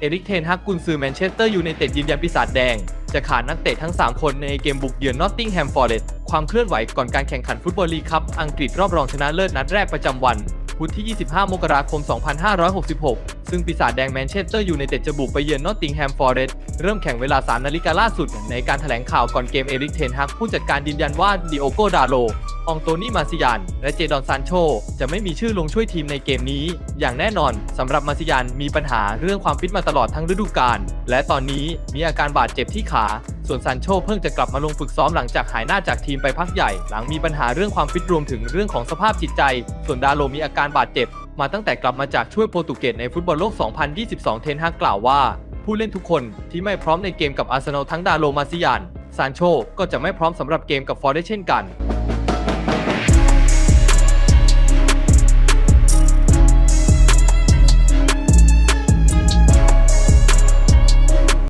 เอริกเทนฮักกุนซือแมนเชสเตอร์ยูไนเต็ดยืนยันปีศาจแดง จะขาดนักเตะทั้ง 3 คนในเกมบุกเยือนนอตติงแฮมฟอร์เรสต์ความเคลื่อนไหวก่อนการแข่งขันฟุตบอลลีกคัพอังกฤษรอบรองชนะเลิศนัดแรกประจำวันพุธที่ 25 มกราคม 2566 ซึ่งปีศาจแดงแมนเชสเตอร์ยูไนเต็ดจะบุกไปเยือนนอตติงแฮมฟอร์เรสต์เริ่มแข่งเวลา 3 นาฬิกาล่าสุด ในการแถลงข่าวก่อนเกมเอริกเทนฮักผู้จัดการยืนยันว่าดิโอโกดาโล องโตนี่มาซิยาน และเจดอนซานโช จะไม่มีชื่อลงช่วยทีมในเกมนี้ อย่างแน่นอนสำหรับมาซิยานมีปัญหาเรื่องความฟิตมาตลอดทั้งฤดูกาลและตอนนี้มีอาการบาดเจ็บที่ขา ส่วนซานโชเพิ่งจะกลับมาลงฝึกซ้อมหลังจากหายหน้าจากทีมไปพักใหญ่ หลังมีปัญหาเรื่องความฟิตรวมถึงเรื่องของสภาพจิตใจ ส่วนดาโลมีอาการบาดเจ็บ มาตั้งแต่กลับมาจากช่วยโปรตุเกสในฟุตบอลโลก 2022 เทนฮากกล่าวว่า ผู้เล่นทุกคนที่ไม่พร้อมในเกมกับอาร์เซนอลทั้งดาโลมาซิยานซานโชก็จะไม่พร้อมสำหรับเกมกับฟอร์เรสเช่นกัน